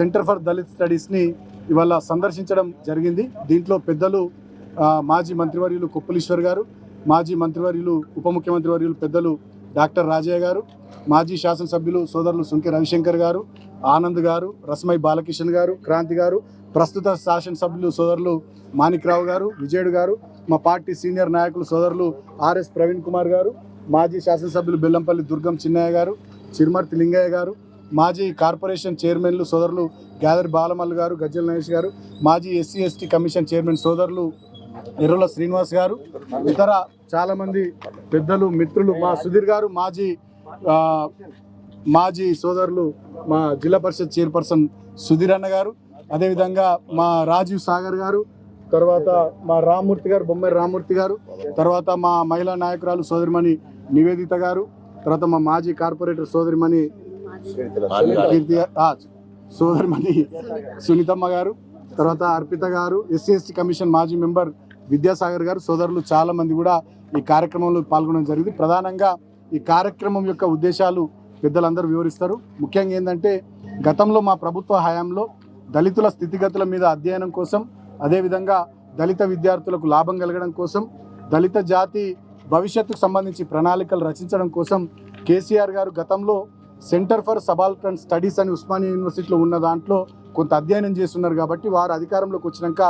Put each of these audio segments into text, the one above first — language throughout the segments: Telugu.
సెంటర్ ఫర్ దళిత్ స్టడీస్ని ఇవాళ సందర్శించడం జరిగింది. దీంట్లో పెద్దలు మాజీ మంత్రివర్యులు కొప్పులీశ్వర్ గారు మాజీ మంత్రివర్యులు ఉప ముఖ్యమంత్రి వర్యులు పెద్దలు డాక్టర్ రాజయ్య గారు మాజీ శాసనసభ్యులు సోదరులు సుంకె రవిశంకర్ గారు ఆనంద్ గారు రస్మై బాలకిషన్ గారు క్రాంతి గారు ప్రస్తుత శాసనసభ్యులు సోదరులు మాణిక్రావు గారు విజయుడు గారు మా పార్టీ సీనియర్ నాయకులు సోదరులు ఆర్ఎస్ ప్రవీణ్ కుమార్ గారు మాజీ శాసనసభ్యులు బెల్లంపల్లి దుర్గం చిన్నయ్య గారు చిరుమర్తి లింగయ్య గారు మాజీ కార్పొరేషన్ చైర్మన్లు సోదరులు గ్యాదరి బాలమల్లు గారు గజ్జల నరేష్ గారు మాజీ ఎస్సీ ఎస్టీ కమిషన్ చైర్మన్ సోదరులు ఎర్రుల శ్రీనివాస్ గారు ఇతర చాలామంది పెద్దలు మిత్రులు మా సుధీర్ గారు మాజీ మాజీ సోదరులు మా జిల్లా పరిషత్ చైర్పర్సన్ సుధీర్ అన్న గారు అదేవిధంగా మా రాజీవ్ సాగర్ గారు తర్వాత మా రామ్మూర్తి గారు బొమ్మాయి రామ్మూర్తి గారు తర్వాత మా మహిళా నాయకురాలు సోదరిమణి నివేదిత గారు తర్వాత మా మాజీ కార్పొరేటర్ సోదరిమణి కీర్తి సోదరిమణి సునీతమ్మ గారు తర్వాత Arpita garu SC ST commission మాజీ మెంబర్ విద్యాసాగర్ గారు సోదరులు చాలా మంది కూడా ఈ కార్యక్రమంలో పాల్గొనడం జరిగింది. ప్రధానంగా ఈ కార్యక్రమం యొక్క ఉద్దేశాలు పెద్దలందరూ వివరిస్తారు. ముఖ్యంగా ఏంటంటే గతంలో మా ప్రభుత్వ హయాంలో దళితుల స్థితిగతుల మీద అధ్యయనం కోసం అదేవిధంగా దళిత విద్యార్థులకు లాభం కలగడం కోసం దళిత జాతి భవిష్యత్తుకు సంబంధించి ప్రణాళికలు రచించడం కోసం కేసీఆర్ గారు గతంలో సెంటర్ ఫర్ సబాల్టన్ స్టడీస్ అని ఉస్మానియా యూనివర్సిటీలో ఉన్న దాంట్లో కొంత అధ్యయనం చేస్తున్నారు కాబట్టి వారు అధికారంలోకి వచ్చినాక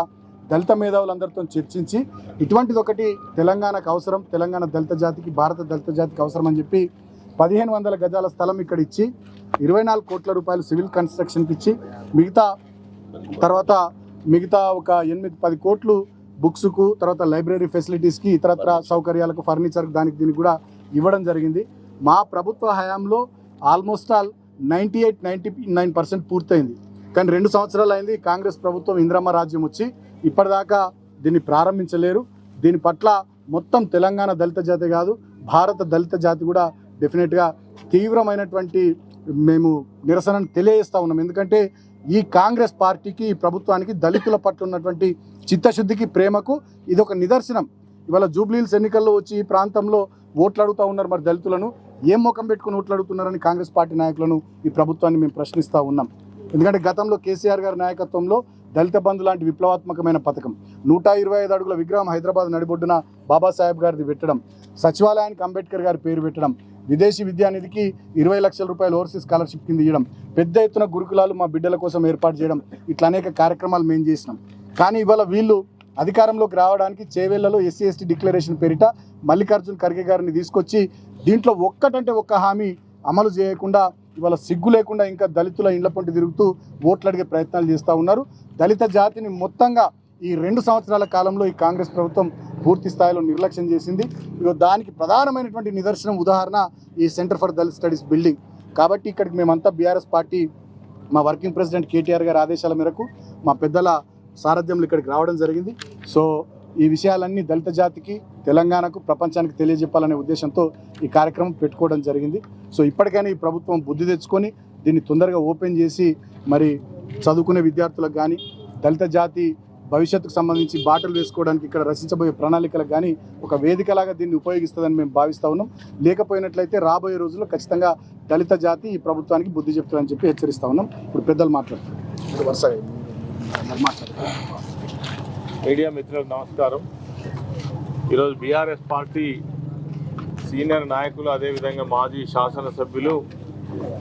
దళిత మేధావులందరితో చర్చించి ఇటువంటిది ఒకటి తెలంగాణకు అవసరం తెలంగాణ దళిత జాతికి భారత దళిత జాతికి అవసరం అని చెప్పి పదిహేను వందల గజాల స్థలం ఇక్కడ ఇచ్చి ఇరవై నాలుగు కోట్ల రూపాయలు సివిల్ కన్స్ట్రక్షన్కి ఇచ్చి మిగతా తర్వాత మిగతా ఒక ఎనిమిది పది కోట్లు బుక్స్కు తర్వాత లైబ్రరీ ఫెసిలిటీస్కి ఇతరత్ర సౌకర్యాలకు ఫర్నిచర్ దానికి దీనికి కూడా ఇవ్వడం జరిగింది. మా ప్రభుత్వ హయాంలో almost all ninety eight ninety nine percent పూర్తయింది. కానీ రెండు సంవత్సరాలు అయింది కాంగ్రెస్ ప్రభుత్వం ఇంద్రమ్మ రాజ్యం వచ్చి ఇప్పటిదాకా దీన్ని ప్రారంభించలేరు. దీని పట్ల మొత్తం తెలంగాణ దళిత జాతి కాదు భారత దళిత జాతి కూడా డెఫినెట్గా తీవ్రమైనటువంటి మేము నిరసనను తెలియజేస్తూ ఉన్నాం. ఎందుకంటే ఈ కాంగ్రెస్ పార్టీకి ఈ ప్రభుత్వానికి దళితుల పట్ల ఉన్నటువంటి చిత్తశుద్ధికి ప్రేమకు ఇది ఒక నిదర్శనం. ఇవాళ జూబ్లీహిల్స్ ఎన్నికల్లో వచ్చి ఈ ప్రాంతంలో ఓట్లు అడుగుతూ ఉన్నారు మరి దళితులను. ఏం ముఖం పెట్టుకుని ఓట్లాడుతున్నారని కాంగ్రెస్ పార్టీ నాయకులను ఈ ప్రభుత్వాన్ని మేము ప్రశ్నిస్తూ ఉన్నాం. ఎందుకంటే గతంలో కేసీఆర్ గారి నాయకత్వంలో దళిత బంధు లాంటి విప్లవాత్మకమైన పథకం నూట ఇరవై ఐదు అడుగుల విగ్రహం హైదరాబాద్ నడిబొడ్డున బాబాసాహెబ్ గారిది పెట్టడం సచివాలయానికి అంబేద్కర్ గారి పేరు పెట్టడం విదేశీ విద్యానిధికి ఇరవై లక్షల రూపాయలు ఓవర్సీస్ స్కాలర్షిప్ కింద ఇవ్వడం పెద్ద ఎత్తున గురుకులాలు మా బిడ్డల కోసం ఏర్పాటు చేయడం ఇట్లా అనేక కార్యక్రమాలు మేము చేసినాం. కానీ ఇవాళ వీళ్ళు అధికారంలోకి రావడానికి చేవేళ్ళలో ఎస్సీ ఎస్టీ డిక్లరేషన్ పేరిట మల్లికార్జున్ ఖర్గే గారిని తీసుకొచ్చి దీంట్లో ఒక్కటంటే ఒక్క హామీ అమలు చేయకుండా ఇవాళ సిగ్గు లేకుండా ఇంకా దళితుల ఇండ్ల పొంటి తిరుగుతూ ఓట్లు అడిగే ప్రయత్నాలు చేస్తూ ఉన్నారు. దళిత జాతిని మొత్తంగా ఈ రెండు సంవత్సరాల కాలంలో ఈ కాంగ్రెస్ ప్రభుత్వం పూర్తి స్థాయిలో నిర్లక్ష్యం చేసింది. ఇక దానికి ప్రధానమైనటువంటి నిదర్శనం ఉదాహరణ ఈ centre for Dalit studies building. కాబట్టి ఇక్కడికి మేమంతా బీఆర్ఎస్ పార్టీ మా వర్కింగ్ ప్రెసిడెంట్ కేటీఆర్ గారి ఆదేశాల మేరకు మా పెద్దల సారథ్యంలో ఇక్కడికి రావడం జరిగింది. సో ఈ విషయాలన్నీ దళిత జాతికి తెలంగాణకు ప్రపంచానికి తెలియజెప్పాలనే ఉద్దేశంతో ఈ కార్యక్రమం పెట్టుకోవడం జరిగింది. సో ఇప్పటికైనా ఈ ప్రభుత్వం బుద్ధి తెచ్చుకొని దీన్ని తొందరగా ఓపెన్ చేసి మరి చదువుకునే విద్యార్థులకు కానీ దళిత జాతి భవిష్యత్తుకు సంబంధించి బాటలు వేసుకోవడానికి ఇక్కడ రచించబోయే ప్రణాళికలకు కానీ ఒక వేదికలాగా దీన్ని ఉపయోగిస్తుందని మేము భావిస్తూ ఉన్నాం. లేకపోయినట్లయితే రాబోయే రోజుల్లో ఖచ్చితంగా దళిత జాతి ఈ ప్రభుత్వానికి బుద్ధి చెప్తుందని చెప్పి హెచ్చరిస్తా ఉన్నాం. ఇప్పుడు పెద్దలు మాట్లాడుతున్నారు వరుసగా మీడియా మిత్రులకు నమస్కారం. ఈరోజు బీఆర్ఎస్ పార్టీ సీనియర్ నాయకులు అదేవిధంగా మాజీ శాసనసభ్యులు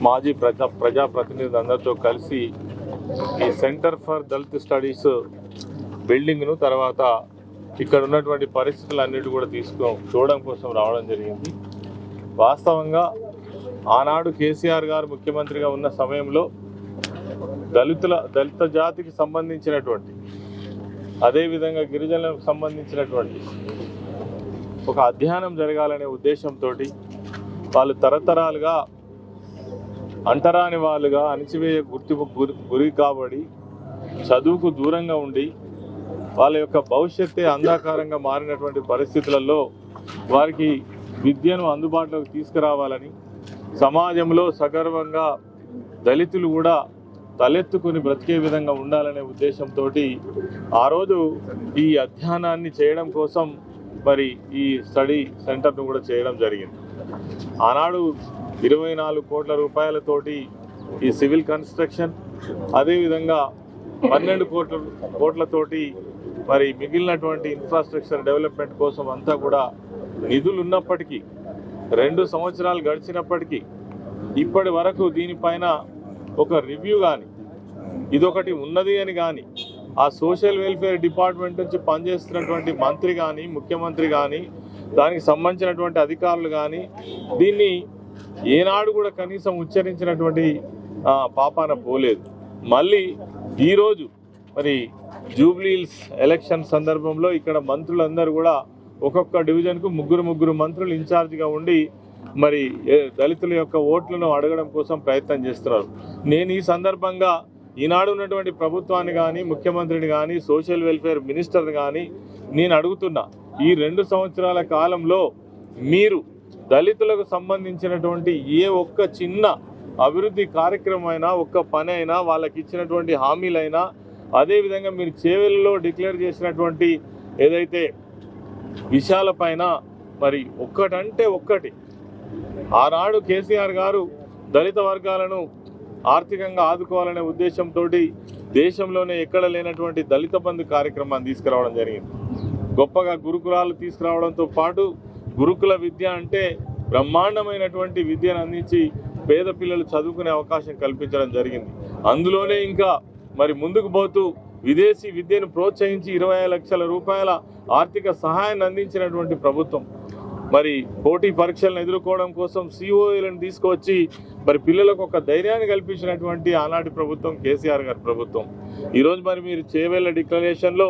మాజీ ప్రజా ప్రజాప్రతినిధులు అందరితో కలిసి ఈ సెంటర్ ఫర్ దళిత్ స్టడీస్ బిల్డింగ్ను తర్వాత ఇక్కడ ఉన్నటువంటి పరిస్థితులు అన్నిటి కూడా తీసుకో చూడడం కోసం రావడం జరిగింది. వాస్తవంగా ఆనాడు కేసీఆర్ గారు ముఖ్యమంత్రిగా ఉన్న సమయంలో దళితుల దళిత జాతికి సంబంధించినటువంటి అదేవిధంగా గిరిజనులకు సంబంధించినటువంటి ఒక అధ్యయనం జరగాలనే ఉద్దేశంతో వాళ్ళు తరతరాలుగా అంటరాని వాళ్ళుగా అణిచివేయ గుర్తింపు గురి గురి కాబడి చదువుకు దూరంగా ఉండి వాళ్ళ యొక్క భవిష్యత్తే అంధాకారంగా మారినటువంటి పరిస్థితులలో వారికి విద్యను అందుబాటులోకి తీసుకురావాలని సమాజంలో సగర్వంగా దళితులు కూడా తలెత్తుకుని బ్రతికే విధంగా ఉండాలనే ఉద్దేశంతో ఆ రోజు ఈ అధ్యయనాన్ని చేయడం కోసం మరి ఈ స్టడీ సెంటర్ను కూడా చేయడం జరిగింది. ఆనాడు ఇరవై నాలుగు కోట్ల రూపాయలతోటి ఈ సివిల్ కన్స్ట్రక్షన్ అదేవిధంగా పన్నెండు కోట్ల కోట్లతోటి మరి మిగిలినటువంటి ఇన్ఫ్రాస్ట్రక్చర్ డెవలప్మెంట్ కోసం అంతా కూడా నిధులు ఉన్నప్పటికీ రెండు సంవత్సరాలు గడిచినప్పటికీ ఇప్పటి వరకు దీనిపైన ఒక రివ్యూ కానీ ఇదొకటి ఉన్నది అని కానీ ఆ సోషల్ వెల్ఫేర్ డిపార్ట్మెంట్ నుంచి పనిచేస్తున్నటువంటి మంత్రి కానీ ముఖ్యమంత్రి కానీ దానికి సంబంధించినటువంటి అధికారులు కానీ దీన్ని ఏనాడు కూడా కనీసం ఉచ్చరించినటువంటి పాపాన పోలేదు. మళ్ళీ ఈరోజు మరి జూబ్లీల్స్ ఎలక్షన్ సందర్భంలో ఇక్కడ మంత్రులందరూ కూడా ఒక్కొక్క డివిజన్కు ముగ్గురు ముగ్గురు మంత్రులు ఇన్ఛార్జిగా ఉండి మరి దళితుల యొక్క ఓట్లను అడగడం కోసం ప్రయత్నం చేస్తున్నారు. నేను ఈ సందర్భంగా ఈనాడు ఉన్నటువంటి ప్రభుత్వాన్ని కానీ ముఖ్యమంత్రిని కానీ సోషల్ వెల్ఫేర్ మినిస్టర్ని కానీ నేను అడుగుతున్నా ఈ రెండు సంవత్సరాల కాలంలో మీరు దళితులకు సంబంధించినటువంటి ఏ ఒక్క చిన్న అభివృద్ధి కార్యక్రమం అయినా ఒక్క పని అయినా వాళ్ళకి ఇచ్చినటువంటి హామీలైనా అదేవిధంగా మీరు చేవెళ్ళలో డిక్లేర్ చేసినటువంటి ఏదైతే విషయాలపైన మరి ఒక్కటంటే ఒక్కటి ఆనాడు కేసీఆర్ గారు దళిత వర్గాలను ఆర్థికంగా ఆదుకోవాలనే ఉద్దేశంతో దేశంలోనే ఎక్కడ లేనటువంటి దళిత బంధు కార్యక్రమాన్ని తీసుకురావడం జరిగింది. గొప్పగా గురుకులాలు తీసుకురావడంతో పాటు గురుకుల విద్య అంటే బ్రహ్మాండమైనటువంటి విద్యను అందించి పేద పిల్లలు చదువుకునే అవకాశం కల్పించడం జరిగింది. అందులోనే ఇంకా మరి ముందుకు పోతూ విదేశీ విద్యను ప్రోత్సహించి ఇరవై లక్షల రూపాయల ఆర్థిక సహాయాన్ని అందించినటువంటి ప్రభుత్వం మరి పోటీ పరీక్షలను ఎదుర్కోవడం కోసం సిఓఏలను తీసుకువచ్చి మరి పిల్లలకు ఒక ధైర్యాన్ని కల్పించినటువంటి ఆనాటి ప్రభుత్వం కేసీఆర్ గారి ప్రభుత్వం. ఈరోజు మరి మీరు చేవేళ్ళ డిక్లరేషన్లో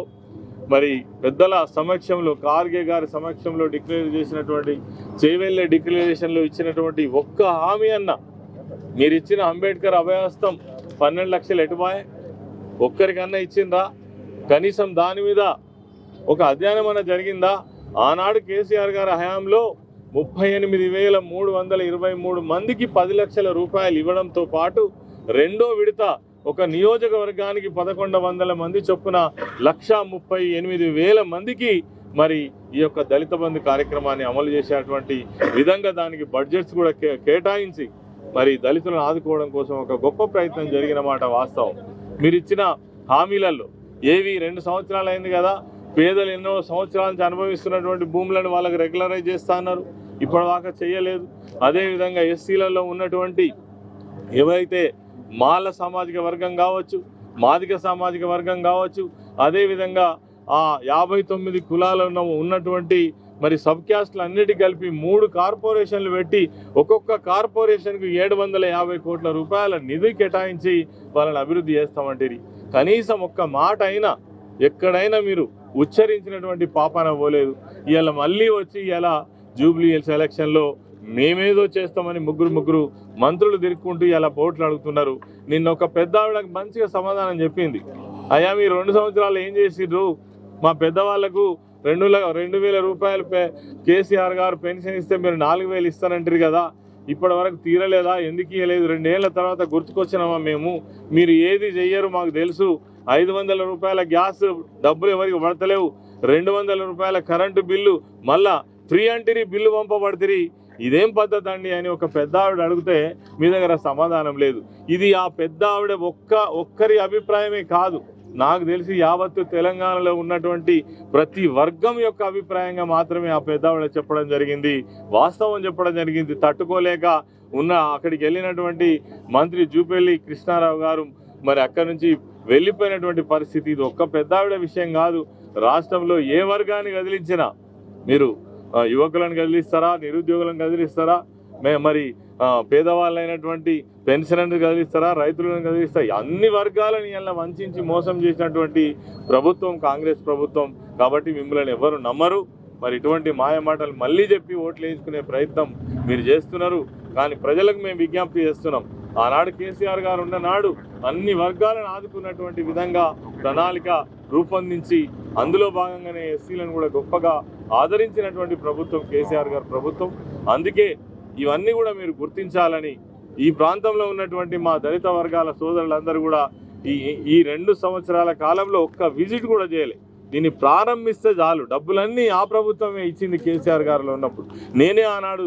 మరి పెద్దల సమక్షంలో కార్గే గారి సమక్షంలో డిక్లేర్ చేసినటువంటి చేవెళ్ళే డిక్లరేషన్లో ఇచ్చినటువంటి ఒక్క హామీ అన్న మీరు ఇచ్చిన అంబేద్కర్ అభయాస్తం పన్నెండు లక్షలు ఎటుబాయ్? ఒక్కరికన్నా ఇచ్చిందా కనీసం దాని మీద ఒక అధ్యయనం అన్న జరిగిందా? ఆనాడు కేసీఆర్ గారి హయాంలో ముప్పై ఎనిమిది వేల మూడు వందల ఇరవై మూడు మందికి పది లక్షల రూపాయలు ఇవ్వడంతో పాటు రెండో విడత ఒక నియోజకవర్గానికి పదకొండు వందల మంది చొప్పున లక్షా ముప్పై ఎనిమిది వేల మందికి మరి ఈ యొక్క దళిత బంధు కార్యక్రమాన్ని అమలు చేసేటువంటి విధంగా దానికి బడ్జెట్స్ కూడా కే- కేటాయించి మరి దళితులను ఆదుకోవడం కోసం ఒక గొప్ప ప్రయత్నం జరిగిన మాట వాస్తవం. మీరు ఇచ్చిన హామీలలో ఏవి రెండు సంవత్సరాలు అయింది కదా పేదలు ఎన్నో సంవత్సరాల నుంచి అనుభవిస్తున్నటువంటి భూములను వాళ్ళకి రెగ్యులరైజ్ చేస్తా అన్నారు. ఇప్పటిదాకా చేయలేదు. అదేవిధంగా ఎస్సీలలో ఉన్నటువంటి ఏవైతే మాల సామాజిక వర్గం కావచ్చు మాదిక సామాజిక వర్గం కావచ్చు అదేవిధంగా ఆ యాభై తొమ్మిది కులాలలో ఉన్నటువంటి మరి సబ్ క్యాస్ట్లు అన్నిటి కలిపి మూడు కార్పొరేషన్లు పెట్టి ఒక్కొక్క కార్పొరేషన్కు ఏడు వందల యాభై కోట్ల రూపాయల నిధి కేటాయించి వాళ్ళని అభివృద్ధి చేస్తామంటారు. కనీసం ఒక్క మాట అయినా ఎక్కడైనా మీరు ఉచ్చరించినటువంటి పాపాన పోలేదు. ఇవాళ మళ్ళీ వచ్చి ఇలా జూబ్లీ హిల్స్ ఎలక్షన్లో మేమేదో చేస్తామని ముగ్గురు ముగ్గురు మంత్రులు తిరుక్కుంటూ ఇలా పోట్లు అడుగుతున్నారు. నిన్న ఒక పెద్ద ఆవిడకి మంచిగా సమాధానం చెప్పింది. అయ్యా మీరు రెండు సంవత్సరాలు ఏం చేసిర్రు? మా పెద్దవాళ్ళకు రెండు రెండు వేల రూపాయలు పే- కేసీఆర్ గారు పెన్షన్ ఇస్తే మీరు నాలుగు వేలు ఇస్తానంటారు కదా. ఇప్పటి వరకు తీరలేదా? ఎందుకు ఇవ్వలేదు రెండేళ్ళ తర్వాత గుర్తుకొచ్చినామా మేము? మీరు ఏది చెయ్యరు మాకు తెలుసు. ఐదు వందల రూపాయల గ్యాస్ డబ్బులు ఎవరికి పడతలేవు. రెండు వందల రూపాయల కరెంటు బిల్లు మళ్ళా ఫ్రీ అంటిరి బిల్లు పంపబడితే ఇదేం పద్ధతి అండి అని ఒక పెద్ద ఆవిడ అడిగితే మీ దగ్గర సమాధానం లేదు. ఇది ఆ పెద్ద ఆవిడ ఒక్క ఒక్కరి అభిప్రాయమే కాదు. నాకు తెలిసి యావత్తు తెలంగాణలో ఉన్నటువంటి ప్రతి వర్గం యొక్క అభిప్రాయంగా మాత్రమే ఆ పెద్ద ఆవిడ చెప్పడం జరిగింది. వాస్తవం చెప్పడం జరిగింది. తట్టుకోలేక ఉన్న అక్కడికి వెళ్ళినటువంటి మంత్రి జూపల్లి కృష్ణారావు గారు మరి అక్కడి నుంచి వెళ్ళిపోయినటువంటి పరిస్థితి. ఇది ఒక్క పెద్ద ఆవిడ విషయం కాదు. రాష్ట్రంలో ఏ వర్గాన్ని కదిలించినా మీరు యువకులను కదిలిస్తారా? నిరుద్యోగులను కదిలిస్తారా? మే మరి పేదవాళ్ళైనటువంటి పెన్షనర్ని కదిలిస్తారా? రైతులను కదిలిస్తారా? అన్ని వర్గాలను ఇలా వంచి మోసం చేసినటువంటి ప్రభుత్వం కాంగ్రెస్ ప్రభుత్వం. కాబట్టి మిమ్మల్ని ఎవరు నమ్మరు. మరి ఇటువంటి మాయ మాటలు మళ్ళీ చెప్పి ఓట్లు వేయించుకునే ప్రయత్నం మీరు చేస్తున్నారు. కానీ ప్రజలకు మేము విజ్ఞప్తి చేస్తున్నాం. ఆనాడు కేసీఆర్ గారు ఉన్ననాడు అన్ని వర్గాలను ఆదుకున్నటువంటి విధంగా ప్రణాళిక రూపొందించి అందులో భాగంగానే ఎస్సీలను కూడా గొప్పగా ఆదరించినటువంటి ప్రభుత్వం కేసీఆర్ గారి ప్రభుత్వం. అందుకే ఇవన్నీ కూడా మీరు గుర్తించాలని ఈ ప్రాంతంలో ఉన్నటువంటి మా దళిత వర్గాల సోదరులందరూ కూడా ఈ ఈ రెండు సంవత్సరాల కాలంలో ఒక్క విజిట్ కూడా చేయలేదు దీన్ని ప్రారంభిస్తే చాలు. డబ్బులన్నీ ఆ ప్రభుత్వమే ఇచ్చింది కేసీఆర్ గారిలో ఉన్నప్పుడు. నేనే ఆనాడు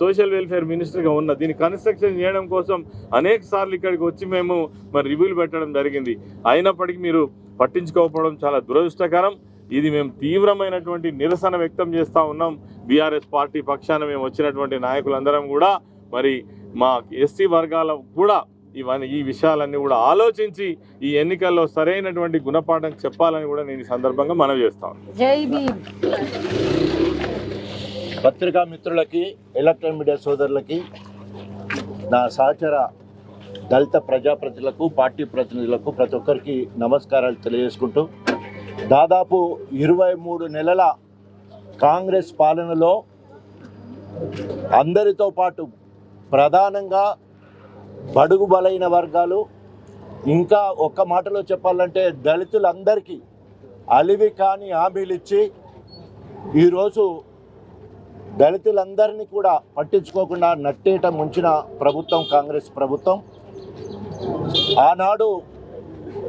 సోషల్ వెల్ఫేర్ మినిస్టర్గా ఉన్న. దీన్ని కన్స్ట్రక్షన్ చేయడం కోసం అనేక సార్లు ఇక్కడికి వచ్చి మేము మరి రివ్యూలు పెట్టడం జరిగింది. అయినప్పటికీ మీరు పట్టించుకోకపోవడం చాలా దురదృష్టకరం. ఇది మేము తీవ్రమైనటువంటి నిరసన వ్యక్తం చేస్తూ ఉన్నాం. బీఆర్ఎస్ పార్టీ పక్షాన మేము వచ్చినటువంటి నాయకులందరం కూడా. మరి మా ఎస్సీ వర్గాల కూడా ఇవన్నీ ఈ విషయాలన్నీ కూడా ఆలోచించి ఈ ఎన్నికల్లో సరైనటువంటి గుణపాఠం చెప్పాలని కూడా నేను ఈ సందర్భంగా మనవి చేస్తాను పత్రికా మిత్రులకి ఎలక్ట్రానిక్ మీడియా సోదరులకి నా సహచర దళిత ప్రజాప్రతినిధులకు పార్టీ ప్రతినిధులకు ప్రతి ఒక్కరికి నమస్కారాలు తెలియజేసుకుంటూ దాదాపు ఇరవై మూడు నెలల కాంగ్రెస్ పాలనలో అందరితో పాటు ప్రధానంగా బడుగు బలైన వర్గాలు. ఇంకా ఒక్క మాటలో చెప్పాలంటే దళితులందరికీ అలివి కాని హామీలు ఇచ్చి ఈరోజు దళితులందరినీ కూడా పట్టించుకోకుండా నట్టేట ముంచిన ప్రభుత్వం కాంగ్రెస్ ప్రభుత్వం. ఆనాడు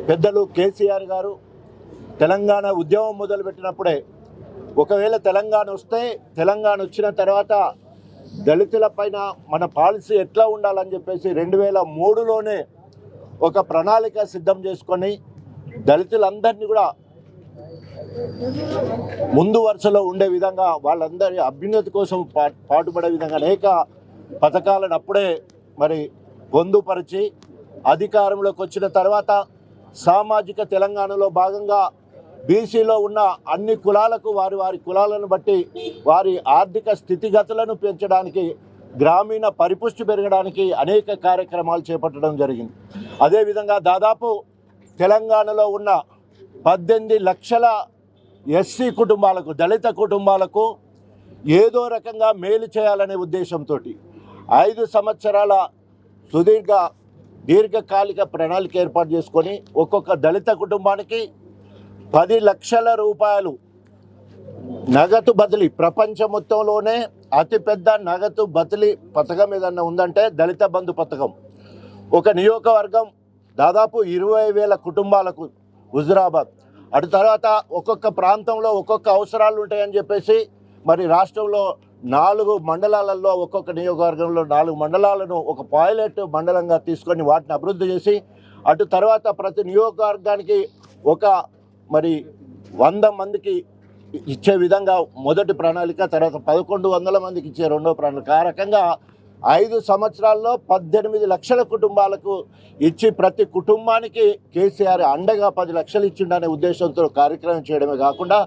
పెద్దలు కేసీఆర్ గారు తెలంగాణ ఉద్యమం మొదలుపెట్టినప్పుడే ఒకవేళ తెలంగాణ వస్తే తెలంగాణ వచ్చిన తర్వాత దళితుల పైన మన పాలసీ ఎట్లా ఉండాలని చెప్పేసి రెండు వేల మూడులోనే ఒక ప్రణాళిక సిద్ధం చేసుకొని దళితులందరినీ కూడా ముందు వరుసలో ఉండే విధంగా వాళ్ళందరి అభ్యున్నతి కోసం పా పాటుపడే విధంగా అనేక పథకాలను అప్పుడే మరి పొందుపరిచి అధికారంలోకి వచ్చిన తర్వాత సామాజిక తెలంగాణలో భాగంగా బీసీలో ఉన్న అన్ని కులాలకు వారి వారి కులాలను బట్టి వారి ఆర్థిక స్థితిగతులను పెంచడానికి గ్రామీణ పరిపుష్టి పెరగడానికి అనేక కార్యక్రమాలు చేపట్టడం జరిగింది. అదేవిధంగా దాదాపు తెలంగాణలో ఉన్న పద్దెనిమిది లక్షల ఎస్సీ కుటుంబాలకు దళిత కుటుంబాలకు ఏదో రకంగా మేలు చేయాలనే ఉద్దేశంతో ఐదు సంవత్సరాల సుదీర్ఘ దీర్ఘకాలిక ప్రణాళిక ఏర్పాటు చేసుకొని ఒక్కొక్క దళిత కుటుంబానికి పది లక్షల రూపాయలు నగదు బదిలీ. ప్రపంచ మొత్తంలోనే అతిపెద్ద నగదు బదిలీ పథకం ఏదన్నా ఉందంటే దళిత బంధు పథకం. ఒక నియోజకవర్గం దాదాపు ఇరవై వేల కుటుంబాలకు హుజురాబాద్. అటు తర్వాత ఒక్కొక్క ప్రాంతంలో ఒక్కొక్క అవసరాలు ఉంటాయని చెప్పేసి మరి రాష్ట్రంలో నాలుగు మండలాలలో ఒక్కొక్క నియోజకవర్గంలో నాలుగు మండలాలను ఒక పాయిలెట్ మండలంగా తీసుకొని వాటిని అభివృద్ధి చేసి అటు తర్వాత ప్రతి నియోజకవర్గానికి ఒక మరి వంద మందికి ఇచ్చే విధంగా మొదటి ప్రణాళిక తర్వాత పదకొండు వందల మందికి ఇచ్చే రెండో ప్రణాళిక. ఆ రకంగా ఐదు సంవత్సరాల్లో పద్దెనిమిది లక్షల కుటుంబాలకు ఇచ్చి ప్రతి కుటుంబానికి కేసీఆర్ అండగా పది లక్షలు ఇచ్చిండనే ఉద్దేశంతో కార్యక్రమం చేయడమే కాకుండా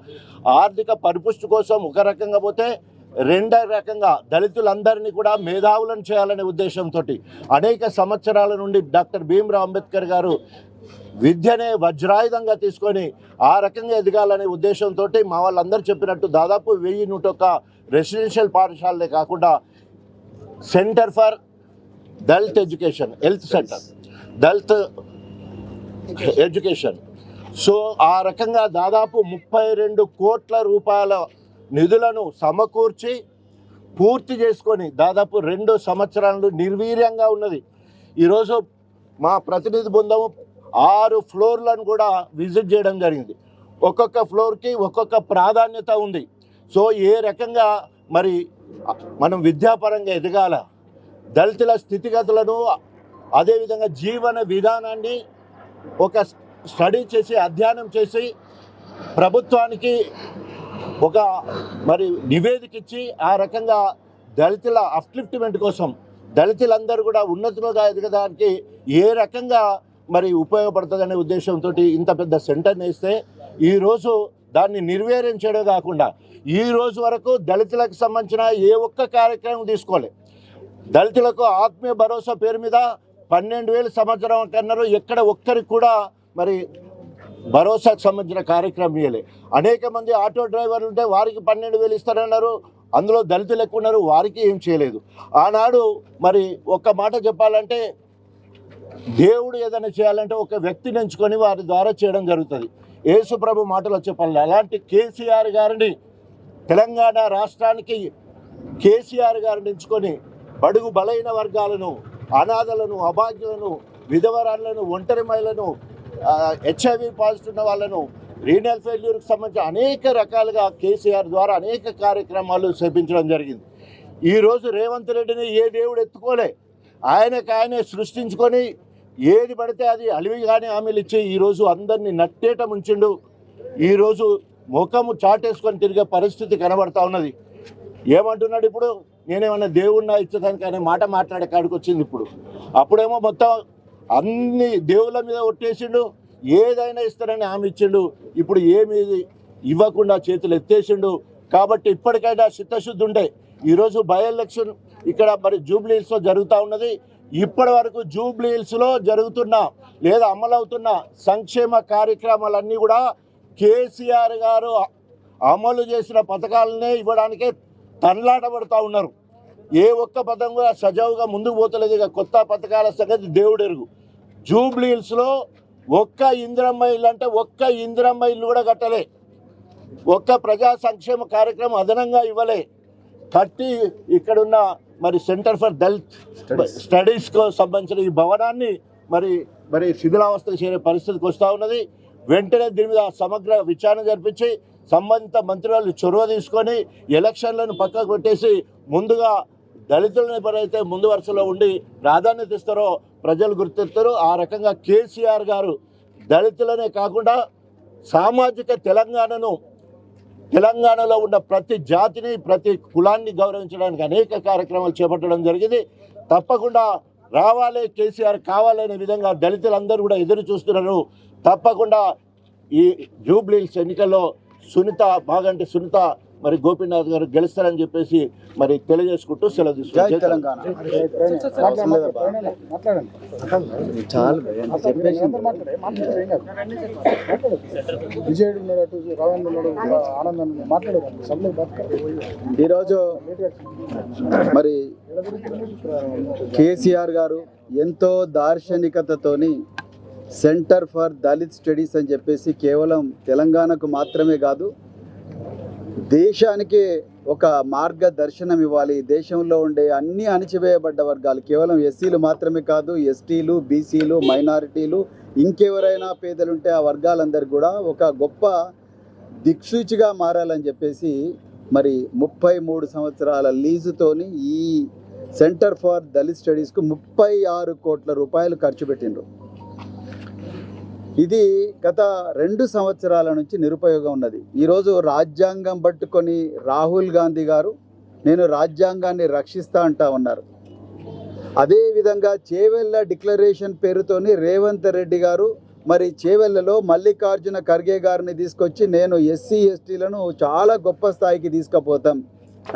ఆర్థిక పరిపుష్టి కోసం ఒక రకంగా పోతే రెండో రకంగా దళితులందరినీ కూడా మేధావులను చేయాలనే ఉద్దేశంతో అనేక సంవత్సరాల నుండి డాక్టర్ భీమ్రావ్ అంబేద్కర్ గారు విద్యనే వజ్రాయుధంగా తీసుకొని ఆ రకంగా ఎదగాలనే ఉద్దేశంతో మా వాళ్ళందరూ చెప్పినట్టు దాదాపు వెయ్యి నూట ఒక రెసిడెన్షియల్ పాఠశాలలే కాకుండా centre for Dalit education health centre Dalit education. So ఆ రకంగా దాదాపు ముప్పై రెండు కోట్ల రూపాయల నిధులను సమకూర్చి పూర్తి చేసుకొని దాదాపు రెండు సంవత్సరాలు నిర్వీర్యంగా ఉన్నది. ఈరోజు మా ప్రతినిధి బృందము ఆరు ఫ్లోర్లను కూడా విజిట్ చేయడం జరిగింది. ఒక్కొక్క ఫ్లోర్కి ఒక్కొక్క ప్రాధాన్యత ఉంది. సో ఏ రకంగా మరి మనం విద్యాపరంగా ఎదగాల? దళితుల స్థితిగతులను అదేవిధంగా జీవన విధానాన్ని ఒక స్టడీ చేసి అధ్యయనం చేసి ప్రభుత్వానికి ఒక మరి నివేదిక ఇచ్చి ఆ రకంగా దళితుల అప్లిఫ్ట్మెంట్ కోసం దళితులందరూ కూడా ఉన్నతులుగా ఎదగడానికి ఏ రకంగా మరి ఉపయోగపడుతుందనే ఉద్దేశంతో ఇంత పెద్ద సెంటర్ని వేస్తే ఈరోజు దాన్ని నిర్వీర్యం చేయడం కాకుండా ఈ రోజు వరకు దళితులకు సంబంధించిన ఏ ఒక్క కార్యక్రమం తీసుకోలే. దళితులకు ఆత్మీయ భరోసా పేరు మీద పన్నెండు వేలు సంవత్సరం కన్నారు. ఎక్కడ ఒక్కరికి కూడా మరి భరోసాకు సంబంధించిన కార్యక్రమం ఇవ్వలే అనేక మంది ఆటో డ్రైవర్లు ఉంటే వారికి పన్నెండు వేలు ఇస్తారన్నారు. అందులో దళితులు ఎక్కువ ఉన్నారు వారికి ఏం చేయలేదు. ఆనాడు మరి ఒక్క మాట చెప్పాలంటే దేవుడు ఏదైనా చేయాలంటే ఒక వ్యక్తిని ఎంచుకొని వారి ద్వారా చేయడం జరుగుతుంది. యేసుప్రభు మాటలు చెప్పాలి అలాంటి కేసీఆర్ గారిని తెలంగాణ రాష్ట్రానికి కేసీఆర్ గారిని ఎంచుకొని బడుగు బలైన వర్గాలను అనాథలను అభాగ్యులను విధవరాలను ఒంటరి మహిళలను హెచ్ఐవి పాజిటివ్ ఉన్న వాళ్ళను రీనల్ ఫెయిల్యూర్కి సంబంధించి అనేక రకాలుగా కేసీఆర్ ద్వారా అనేక కార్యక్రమాలు చేపించడం జరిగింది. ఈరోజు రేవంత్ రెడ్డిని ఏ దేవుడు ఎత్తుకోలే. ఆయనకు ఆయనే సృష్టించుకొని ఏది పడితే అది అలివి కానీ హామీలు ఇచ్చి ఈరోజు అందరినీ నట్టేట ముంచిండు ఈరోజు ముఖము చాటేసుకొని తిరిగే పరిస్థితి కనబడతా ఉన్నది. ఏమంటున్నాడు ఇప్పుడు? నేనేమన్నా దేవుణ్ణా ఇచ్చేదానికి అనే మాట మాట్లాడే కాడికి వచ్చింది ఇప్పుడు. అప్పుడేమో మొత్తం అన్ని దేవుళ్ళ మీద ఒట్టేసిండు. ఏదైనా ఇస్తారని హామీ ఇచ్చిండు. ఇప్పుడు ఏమి ఇవ్వకుండా చేతులు ఎత్తేసిండు. కాబట్టి ఇప్పటికైనా చిత్తశుద్ధి ఉండే. ఈరోజు బై ఎలక్షన్ ఇక్కడ మరి జూబ్లీ జరుగుతూ ఉన్నది. ఇప్పటి వరకు జూబ్లీహిల్స్లో జరుగుతున్న లేదా అమలవుతున్న సంక్షేమ కార్యక్రమాలన్నీ కూడా కేసీఆర్ గారు అమలు చేసిన పథకాలనే ఇవ్వడానికే తన్లాటబడుతూ ఉన్నారు. ఏ ఒక్క పథకం కూడా సజావుగా ముందుకు పోతలేదు ఇక కొత్త పథకాల సంగతి దేవుడు ఎరుగు జూబ్లీ ఒక్క ఇందిరమ్మ ఇల్లు అంటే ఒక్క ఇందిరమ్మ ఇల్లు కూడా కట్టలే. ఒక్క ప్రజా సంక్షేమ కార్యక్రమం అదనంగా ఇవ్వలే. కట్టి ఇక్కడున్న మరి సెంటర్ ఫర్ దళిత్ స్టడీస్కు సంబంధించిన ఈ భవనాన్ని మరి మరి శిథిలావస్థకు చేరే పరిస్థితికి వస్తూ ఉన్నది. వెంటనే దీని మీద సమగ్ర విచారణ జరిపించి సంబంధిత మంత్రులు చొరవ తీసుకొని ఎలక్షన్లను పక్కకు పెట్టేసి ముందుగా దళితులను ఎవరైతే ముందు వరుసలో ఉండి ప్రాధాన్యత ఇస్తారో ప్రజలు గుర్తిస్తారు. ఆ రకంగా కేసీఆర్ గారు దళితులనే కాకుండా సామాజిక తెలంగాణను తెలంగాణలో ఉన్న ప్రతి జాతిని ప్రతి కులాన్ని గౌరవించడానికి అనేక కార్యక్రమాలు చేపట్టడం జరిగింది. తప్పకుండా రావాలి కేసీఆర్ కావాలనే విధంగా దళితులందరూ కూడా ఎదురు చూస్తున్నారు. తప్పకుండా ఈ జూబ్లీల్స్ ఎన్నికల్లో సునీత బాగంటి సునీత మరి గోపీనాథ్ గారు గెలుస్తారని చెప్పేసి మరి తెలియజేసుకుంటూ సెలవు బతక ఈరోజు మరి కేసీఆర్ గారు ఎంతో దార్శనికతతోని సెంటర్ ఫర్ దళిత్ స్టడీస్ అని చెప్పేసి కేవలం తెలంగాణకు మాత్రమే కాదు దేశానికి ఒక మార్గదర్శనం ఇవ్వాలి. దేశంలో ఉండే అన్ని అణచివేయబడ్డ వర్గాలు కేవలం ఎస్సీలు మాత్రమే కాదు ఎస్టీలు బీసీలు మైనారిటీలు ఇంకెవరైనా పేదలుంటే ఆ వర్గాలందరు కూడా ఒక గొప్ప దిక్సూచిగా మారాలని చెప్పేసి మరి ముప్పై మూడు సంవత్సరాల లీజుతోని ఈ సెంటర్ ఫర్ దళిత్ స్టడీస్కు ముప్పై ఆరు కోట్ల రూపాయలు ఖర్చు పెట్టిండ్రు. ఇది గత రెండు సంవత్సరాల నుంచి నిరుపయోగం ఉన్నది. ఈరోజు రాజ్యాంగం పట్టుకొని రాహుల్ గాంధీ గారు నేను రాజ్యాంగాన్ని రక్షిస్తా అంటా ఉన్నారు. అదేవిధంగా చేవెళ్ళ డిక్లరేషన్ పేరుతోని రేవంత్ రెడ్డి గారు మరి చేవెళ్ళలో మల్లికార్జున ఖర్గే గారిని తీసుకొచ్చి నేను ఎస్సీ ఎస్టీలను చాలా గొప్ప స్థాయికి తీసుకుపోతాం.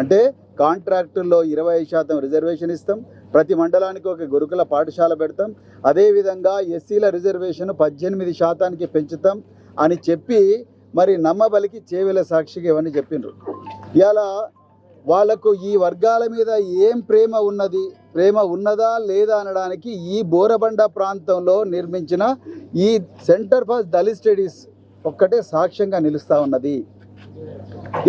అంటే కాంట్రాక్టుల్లో ఇరవై శాతం రిజర్వేషన్ ఇస్తాం. ప్రతి మండలానికి ఒక గురుకుల పాఠశాల పెడతాం. అదేవిధంగా ఎస్సీల రిజర్వేషన్ పద్దెనిమిది శాతానికి పెంచుతాం అని చెప్పి మరి నమ్మబలికి చేవెల సాక్షిగా ఇవన్నీ చెప్పిండ్రు. ఇలా వాళ్ళకు ఈ వర్గాల మీద ఏం ప్రేమ ఉన్నది? ప్రేమ ఉన్నదా లేదా అనడానికి ఈ బోరబండ ప్రాంతంలో నిర్మించిన ఈ సెంటర్ ఫర్ దళిత్ స్టడీస్ ఒక్కటే సాక్ష్యంగా నిలుస్తూ ఉన్నది.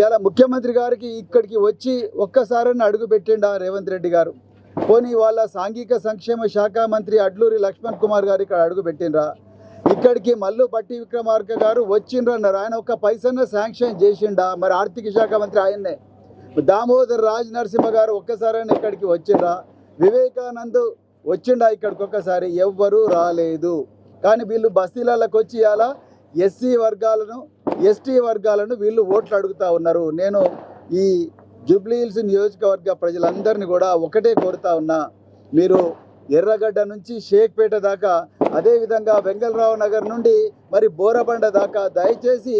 ఇలా ముఖ్యమంత్రి గారికి ఇక్కడికి వచ్చి ఒక్కసారని అడుగు పెట్టిండా రేవంత్ రెడ్డి గారు? పోనీ వాళ్ళ సాంఘిక సంక్షేమ శాఖ మంత్రి అడ్లూరి లక్ష్మణ్ కుమార్ గారు ఇక్కడ అడుగు పెట్టినరా ఇక్కడికి మల్లు పట్టి విక్రమార్క గారు వచ్చిండ్రు అన్నారు. ఆయన ఒక పైసన్న శాంక్షన్ చేసిండా? మరి ఆర్థిక శాఖ మంత్రి ఆయన్నే. దామోదర్ రాజ్ నరసింహ గారు ఒక్కసారైనా ఇక్కడికి వచ్చిండ్రా? వివేకానంద్ వచ్చిండా ఇక్కడికి ఒక్కసారి? ఎవ్వరూ రాలేదు. కానీ వీళ్ళు బస్తీలకు వచ్చి ఇలా ఎస్సీ వర్గాలను ఎస్టీ వర్గాలను వీళ్ళు ఓట్లు అడుగుతా ఉన్నారు. నేను ఈ జూబ్లీ హిల్స్ నియోజకవర్గ ప్రజలందరినీ కూడా ఒకటే కోరుతా ఉన్నా మీరు ఎర్రగడ్డ నుంచి షేక్పేట దాకా అదేవిధంగా వెంగళరావు నగర్ నుండి మరి బోరబండ దాకా దయచేసి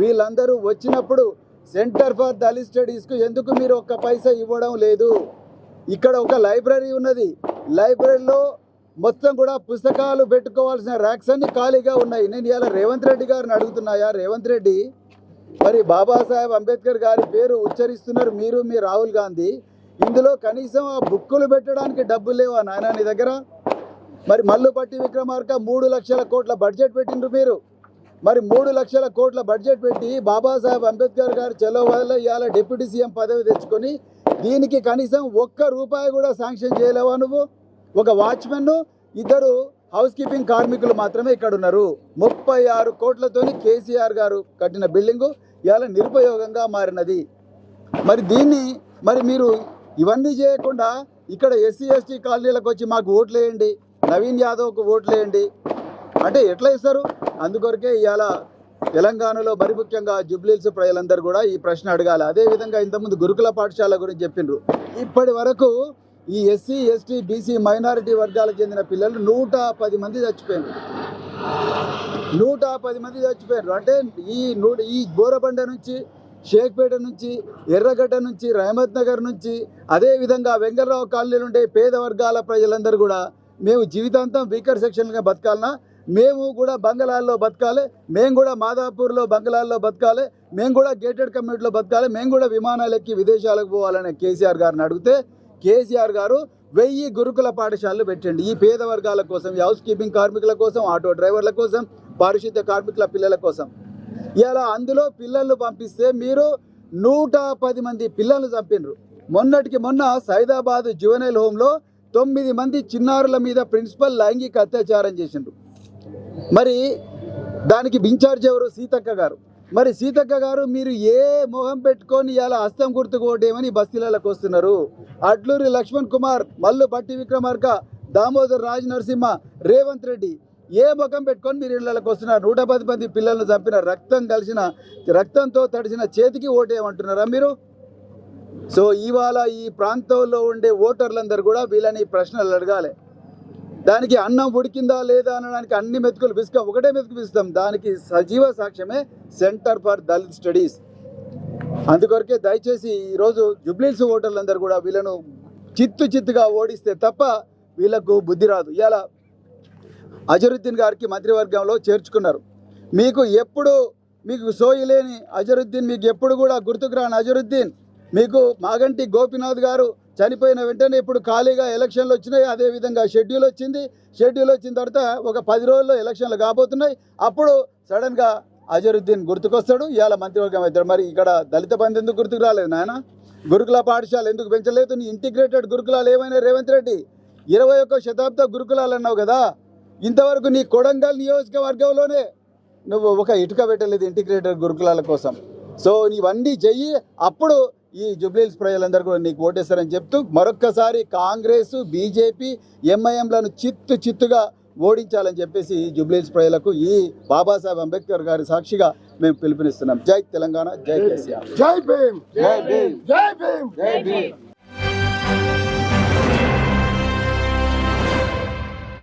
వీళ్ళందరూ వచ్చినప్పుడు సెంటర్ ఫర్ దళిత్ స్టడీస్కు ఎందుకు మీరు ఒక్క పైసా ఇవ్వడం లేదు? ఇక్కడ ఒక లైబ్రరీ ఉన్నది. లైబ్రరీలో మొత్తం కూడా పుస్తకాలు పెట్టుకోవాల్సిన ర్యాక్స్ అన్ని ఖాళీగా ఉన్నాయి. నేను ఇలా రేవంత్ రెడ్డి గారిని అడుగుతున్నాయా రేవంత్ రెడ్డి మరి బాబాసాహెబ్ అంబేద్కర్ గారి పేరు ఉచ్చరిస్తున్నారు మీరు మీ రాహుల్ గాంధీ. ఇందులో కనీసం ఆ బుక్కులు పెట్టడానికి డబ్బులు లేవా నాయన నీ దగ్గర? మరి మల్లుపట్టి విక్రమార్క మూడు లక్షల కోట్ల బడ్జెట్ పెట్టిండ్రు మీరు. మరి మూడు లక్షల కోట్ల బడ్జెట్ పెట్టి బాబాసాహెబ్ అంబేద్కర్ గారు చెలో వల్ల ఇవాళ డిప్యూటీ సీఎం పదవి తెచ్చుకొని దీనికి కనీసం ఒక్క రూపాయి కూడా శాంక్షన్ చేయలేవా నువ్వు? ఒక వాచ్మెన్ ఇద్దరు హౌస్ కీపింగ్ కార్మికులు మాత్రమే ఇక్కడ ఉన్నారు ముప్పై ఆరు కోట్లతోని కేసీఆర్ గారు కట్టిన బిల్డింగు ఇవాళ నిరుపయోగంగా మారినది. మరి దీన్ని మరి మీరు ఇవన్నీ చేయకుండా ఇక్కడ ఎస్సీ ఎస్టీ కాలనీలకు వచ్చి మాకు ఓట్లు వేయండి నవీన్ యాదవ్కు ఓట్లు వేయండి. అంటే ఎట్లా ఇస్తారు అందుకొరకే ఇవాళ తెలంగాణలో మరి ముఖ్యంగా జుబ్లీల్స్ ప్రజలందరూ కూడా ఈ ప్రశ్న అడగాలి. అదేవిధంగా ఇంతకుముందు గురుకుల పాఠశాల గురించి చెప్పిండ్రు. ఇప్పటి వరకు ఈ ఎస్సీ ఎస్టీ బీసీ మైనారిటీ వర్గాలకు చెందిన పిల్లలు నూట పది మంది చచ్చిపోయారు. నూట పది మంది చచ్చిపోయారు. అంటే ఈ నూట ఈ గోరబండ నుంచి షేక్పేట నుంచి ఎర్రగడ్డ నుంచి రహమత్ నగర్ నుంచి అదేవిధంగా వెంగళరావు కాలనీలు ఉండే పేద వర్గాల ప్రజలందరూ కూడా మేము జీవితాంతం వీకర్ సెక్షన్గా బతకాలనా? మేము కూడా బంగళాల్లో బతకాలి. మేము కూడా మాదాపూర్లో బంగళాల్లో బతకాలి. మేము కూడా గేటెడ్ కమ్యూనిటీలో బతకాలి. మేము కూడా విమానాలు ఎక్కి విదేశాలకు పోవాలని కేసీఆర్ గారిని అడిగితే కేసీఆర్ గారు వెయ్యి గురుకుల పాఠశాలలు పెట్టండి. ఈ పేద వర్గాల కోసం హౌస్ కీపింగ్ కార్మికుల కోసం ఆటో డ్రైవర్ల కోసం పారిశుద్ధ కార్మికుల పిల్లల కోసం. ఇలా అందులో పిల్లలను పంపిస్తే మీరు నూట పది మంది పిల్లలు చంపినరు మొన్నటికి మొన్న సైదాబాద్ జువెనైల్ హోమ్లో తొమ్మిది మంది చిన్నారుల మీద ప్రిన్సిపల్ లైంగిక అత్యాచారం చేసిండ్రు. మరి దానికి ఇన్ఛార్జ్ ఎవరు? సీతక్క గారు. మరి సీతక్క గారు మీరు ఏ మొహం పెట్టుకొని ఇలా హస్తం గుర్తుకు ఓటేమని బస్తీలకు వస్తున్నారు? అట్లూరి లక్ష్మణ్ కుమార్ మల్లు బట్టి విక్రమార్క దామోదర్ రాజ్ నరసింహ రేవంత్ రెడ్డి ఏ ముఖం పెట్టుకొని మీరు ఇళ్ళకి వస్తున్నారు? నూట పది మంది పిల్లలను చంపిన రక్తం కలిసిన రక్తంతో తడిసిన చేతికి ఓటేయమంటున్నారా మీరు? సో ఇవాళ ఈ ప్రాంతంలో ఉండే ఓటర్లందరూ కూడా వీళ్ళని ప్రశ్నలు అడగాలి. దానికి అన్నం ఉడికిందా లేదా అనడానికి అన్ని మెతుకులు పిసుక ఒకటే మెతుకు పిస్తాం దానికి సజీవ సాక్ష్యమే సెంటర్ ఫర్ దళిత్ స్టడీస్. అందుకొరకే దయచేసి ఈరోజు జుబ్లీల్స్ ఓటర్లందరూ కూడా వీళ్ళను చిత్తు చిత్తుగా ఓడిస్తే తప్ప వీళ్ళకు బుద్ధి రాదు. ఇలా అజరుద్దీన్ గారికి మంత్రివర్గంలో చేర్చుకున్నారు. మీకు ఎప్పుడు మీకు సోయి అజరుద్దీన్ మీకు ఎప్పుడు కూడా గుర్తుకు రాని అజరుద్దీన్ మీకు మాగంటి గోపినాథ్ గారు చనిపోయిన వెంటనే ఇప్పుడు ఖాళీగా ఎలక్షన్లు వచ్చినాయి. అదేవిధంగా షెడ్యూల్ వచ్చింది. షెడ్యూల్ వచ్చిన తర్వాత ఒక పది రోజుల్లో ఎలక్షన్లు కాబోతున్నాయి. అప్పుడు సడన్గా అజరుద్దీన్ గుర్తుకొస్తాడు. ఇవాళ మంత్రివర్గం అవుతాడు మరి ఇక్కడ దళిత బంధు ఎందుకు గుర్తుకు రాలేదు నాయన? గురుకుల పాఠశాల ఎందుకు పెంచలేదు? నీ ఇంటిగ్రేటెడ్ గురుకులాలు ఏమైనా రేవంత్ రెడ్డి? ఇరవై ఒక్క శతాబ్ద గురుకులాలు అన్నావు కదా? ఇంతవరకు నీ కొడంగల్ నియోజకవర్గంలోనే నువ్వు ఒక ఇటుక పెట్టలేదు ఇంటిగ్రేటెడ్ గురుకులాల కోసం. సో నీవన్నీ చెయ్యి. అప్పుడు ఈ జుబ్లీల్స్ ప్రజలందరూ కూడా నీకు ఓటేస్తారని చెప్తూ మరొక్కసారి కాంగ్రెస్ బీజేపీ ఎంఐఎంలను చిత్తు చిత్తుగా ఓడించాలని చెప్పేసి ఈ జుబ్లీల్స్ ప్రజలకు ఈ బాబాసాహెబ్ అంబేద్కర్ గారి సాక్షిగా మేము పిలుపునిస్తున్నాం. జై తెలంగాణ జై కేసీఆర్. జై భీమ్. జై భీమ్. జై భీమ్. జై భీమ్.